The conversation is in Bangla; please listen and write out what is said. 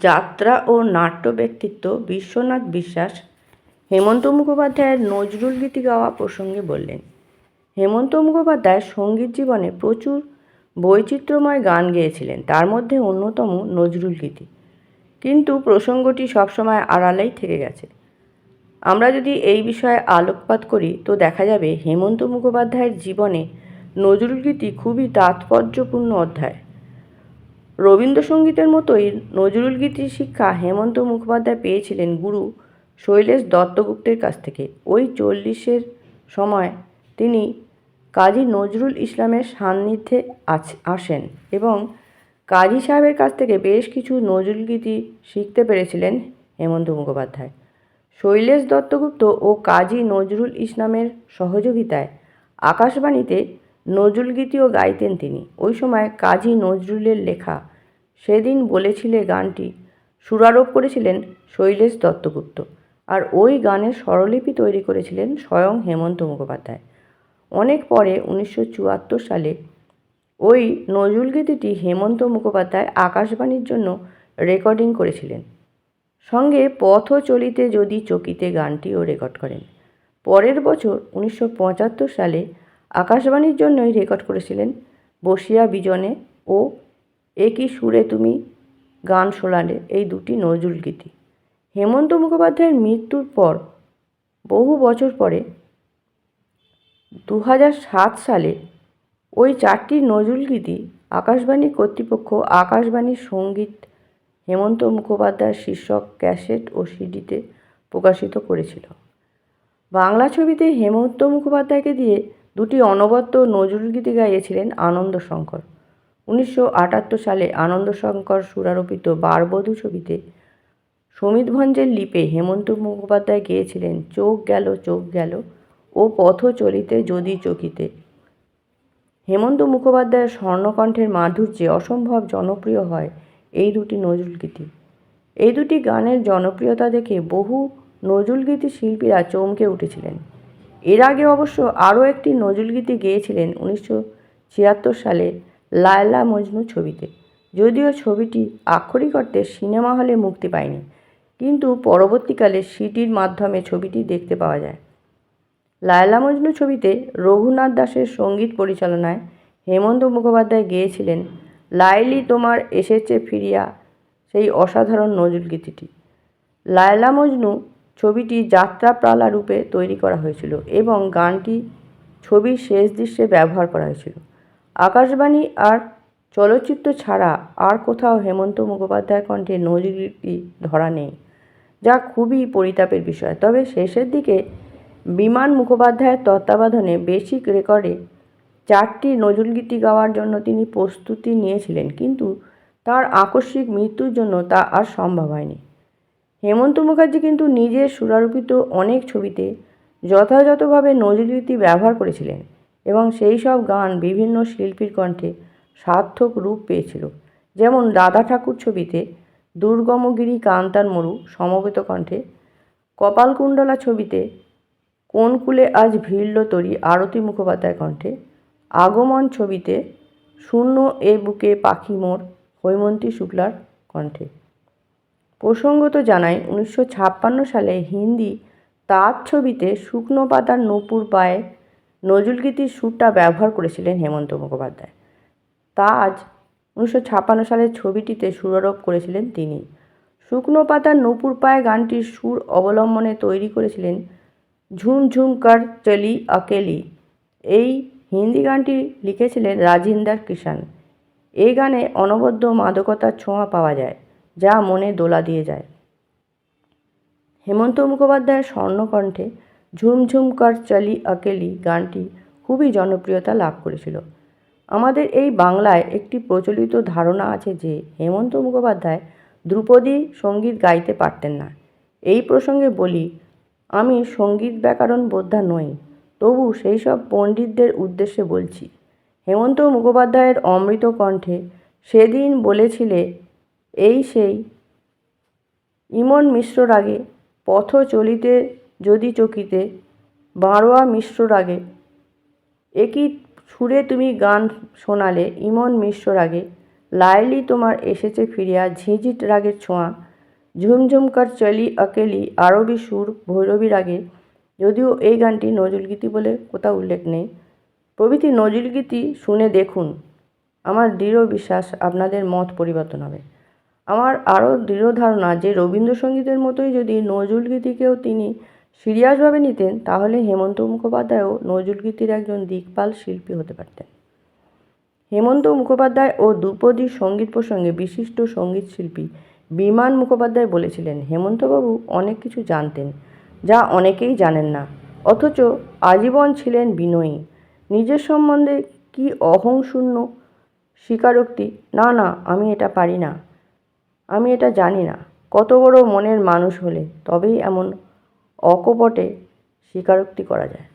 যাত্রা ও নাট্য ব্যক্তিত্ব বিশ্বনাথ বিশ্বাস হেমন্ত মুখোপাধ্যায়ের নজরুল গীতি গাওয়া প্রসঙ্গে বললেন, হেমন্ত মুখোপাধ্যায় সংগীত জীবনে প্রচুর বৈচিত্র্যময় গান গেয়েছিলেন, তার মধ্যে অন্যতম নজরুল গীতি। কিন্তু প্রসঙ্গটি সবসময় আড়ালেই থেকে গেছে। আমরা যদি এই বিষয়ে আলোকপাত করি, তো দেখা যাবে হেমন্ত মুখোপাধ্যায়ের জীবনে নজরুল গীতি খুবই তাৎপর্যপূর্ণ অধ্যায়। রবীন্দ্রসঙ্গীতের মতোই নজরুল গীতির শিক্ষা হেমন্ত মুখোপাধ্যায় পেয়েছিলেন গুরু শৈলেশ দত্তগুপ্তের কাছ থেকে। ওই চল্লিশের সময় তিনি কাজী নজরুল ইসলামের সান্নিধ্যে আসেন এবং কাজী সাহেবের কাছ থেকে বেশ কিছু নজরুল গীতি শিখতে পেরেছিলেন হেমন্ত মুখোপাধ্যায়। শৈলেশ দত্তগুপ্ত ও কাজী নজরুল ইসলামের সহযোগিতায় আকাশবাণীতে নজরুল গীতিও গাইতেন তিনি। ওই সময় কাজী নজরুলের লেখা সেদিন বলেছিলে গানটি। সুরারোপ করেছিলেন শৈলেশ দত্তগুপ্ত আর ওই গানের স্বরলিপি তৈরি করেছিলেন স্বয়ং হেমন্ত মুখোপাধ্যায়। অনেক পরে উনিশশো চুয়াত্তর সালে ওই নজরুল গীতিটি হেমন্ত মুখোপাধ্যায় আকাশবাণীর জন্য রেকর্ডিং করেছিলেন। সঙ্গে পথ চলিতে যদি চকিতে গানটিও রেকর্ড করেন। পরের বছর উনিশশো পঁচাত্তর সালে আকাশবাণীর জন্যই রেকর্ড করেছিলেন বসিয়া বিজনে ও একই সুরে তুমি গান শোনালে এই দুটি নজরুল গীতি। হেমন্ত মুখোপাধ্যায়ের মৃত্যুর পর, বহু বছর পরে দু সালে ওই চারটি নজরুল গীতি আকাশবাণী কর্তৃপক্ষ আকাশবাণীর সংগীত, হেমন্ত মুখোপাধ্যায়ের শীর্ষক ক্যাসেট ও সিডিতে প্রকাশিত করেছিল। বাংলা ছবিতে হেমন্ত মুখোপাধ্যায়কে দিয়ে দুটি অনবদ্য নজরুল গীতি গাইয়েছিলেন আনন্দ শঙ্কর। উনিশশো আটাত্তর সালে আনন্দ শঙ্কর সুরারোপিত বারবধূ ছবিতে সমিত ভঞ্জের লিপে হেমন্ত মুখোপাধ্যায় গেয়েছিলেন, চোখ গেল চোখ গেল ও পথ চলিতে যদি চকিতে। হেমন্ত মুখোপাধ্যায়ের স্বর্ণকণ্ঠের মাধুর্যে অসম্ভব জনপ্রিয় হয় এই দুটি নজরুল গীতি। এই দুটি গানের জনপ্রিয়তা দেখে বহু নজরুল গীতি শিল্পীরা চমকে উঠেছিলেন। এর আগে অবশ্য আরও একটি নজরুল গীতি গেয়েছিলেন উনিশশো ছিয়াত্তর সালে লায়লা মজনু ছবিতে। যদিও ছবিটি আক্ষরিক অর্থে সিনেমা হলে মুক্তি পায়নি, কিন্তু পরবর্তীকালে সিটির মাধ্যমে ছবিটি দেখতে পাওয়া যায়। লায়লা মজনু ছবিতে রঘুনাথ দাসের সংগীত পরিচালনায় হেমন্ত মুখোপাধ্যায় গেয়েছিলেন লাইলি তোমার এসেছে ফিরিয়া, সেই অসাধারণ নজরুল গীতিটি। লায়লা মজনু ছবিটি যাত্রাপ্রালা রূপে তৈরি করা হয়েছিল এবং গানটি ছবির শেষ দৃশ্যে ব্যবহার করা হয়েছিল। আকাশবাণী আর চলচ্চিত্র ছাড়া আর কোথাও হেমন্ত মুখোপাধ্যায়ের কণ্ঠে নজরুলগীতি ধরা নেই, যা খুবই পরিতাপের বিষয়। তবে শেষের দিকে বিমান মুখোপাধ্যায়ের তত্ত্বাবধানে বেসিক রেকর্ডে চারটি নজরুলগীতি গাওয়ার জন্য তিনি প্রস্তুতি নিয়েছিলেন, কিন্তু তার আকস্মিক মৃত্যুর জন্য তা আর সম্ভব হয়নি। হেমন্ত মুখার্জি কিন্তু নিজের সুরারোপিত অনেক ছবিতে যথাযথভাবে নজরুলগীতি ব্যবহার করেছিলেন। এবং সেই সব গান বিভিন্ন শিল্পীর কণ্ঠে সার্থক রূপ পেয়েছিল। যেমন দাদা ঠাকুর ছবিতে দুর্গমগিরি কান্তার মরু সমবেত কণ্ঠে, কপালকুণ্ডলা ছবিতে কোন কুলে আজ ভিড়ল তরি আরতি মুখোপাধ্যায় কণ্ঠে, আগমন ছবিতে শূন্য এ বুকে পাখি মোর হৈমন্তী শুক্লার কণ্ঠে। প্রসঙ্গত জানাই, উনিশশো ছাপ্পান্ন সালে হিন্দি তাঁত ছবিতে শুকনো পাতার নূপুর পায়ে নজরুলগীতির সুরটা ব্যবহার করেছিলেন হেমন্ত মুখোপাধ্যায়। তাজ উনিশশো ছাপ্পান্ন সালের ছবিটিতে সুরারোপ করেছিলেন তিনি। শুকনো পাতার নূপুর পায়ে গানটির সুর অবলম্বনে তৈরি করেছিলেন ঝুমঝুম কর চলি অকেলি। এই হিন্দি গানটি লিখেছিলেন রাজিন্দার কিষান এই গানে অনবদ্য মাদকতার ছোঁয়া পাওয়া যায়, যা মনে দোলা দিয়ে যায়। হেমন্ত মুখোপাধ্যায়ের স্বর্ণকণ্ঠে ঝুমঝুম কর চলি অকেলি গানটি খুবই জনপ্রিয়তা লাভ করেছিল। আমাদের এই বাংলায় একটি প্রচলিত ধারণা আছে যে হেমন্ত মুখোপাধ্যায় ধ্রুপদী সংগীত গাইতে পারতেন না। এই প্রসঙ্গে বলি, আমি সংগীত ব্যাকরণ বোদ্ধা নই, তবু সেই সব পণ্ডিতদের উদ্দেশ্যে বলছি। হেমন্ত মুখোপাধ্যায়ের অমৃত কণ্ঠে সেদিন বলেছিলে, এই সেই ইমন মিশ্র রাগে পথ চলিতে যদি চকিতে বাঁড়োয়া মিশ্র রাগে, একই সুরে তুমি গান শোনালে, ইমন মিশ্র রাগে, লাইলি তোমার এসেছে ফিরিয়া, ঝিঁঝিট রাগের ছোঁয়া, ঝুমঝুমকার চলি অকেলি আরবি সুর ভৈরবী রাগে, যদিও এই গানটি নজরুলগীতি বলে কোথাও উল্লেখ নেই। প্রভৃতি নজরুলগীতি শুনে দেখুন, আমার দৃঢ় বিশ্বাস আপনাদের মত পরিবর্তন হবে। আমার আরও দৃঢ় ধারণা যে রবীন্দ্রসঙ্গীতের মতোই যদি নজরুলগীতিকেও তিনি সিরিয়াসভাবে নিতেন, তাহলে হেমন্ত মুখোপাধ্যায়ও নজরুলগীতির একজন দিকপাল শিল্পী হতে পারতেন। হেমন্ত মুখোপাধ্যায় ও দ্রুপদীর সংগীত প্রসঙ্গে বিশিষ্ট সংগীত শিল্পী বিমান মুখোপাধ্যায় বলেছিলেন, হেমন্তবাবু অনেক কিছু জানতেন, যা অনেকেই জানেন না। অথচ আজীবন ছিলেন বিনয়ী। নিজের সম্বন্ধে কি অহংশূন্য স্বীকারোক্তি? না না, আমি এটা পারি না। আমি এটা জানি না। কত বড় মনের মানুষ হলে তবেই এমন অকপটে স্বীকারোক্তি করা যায়।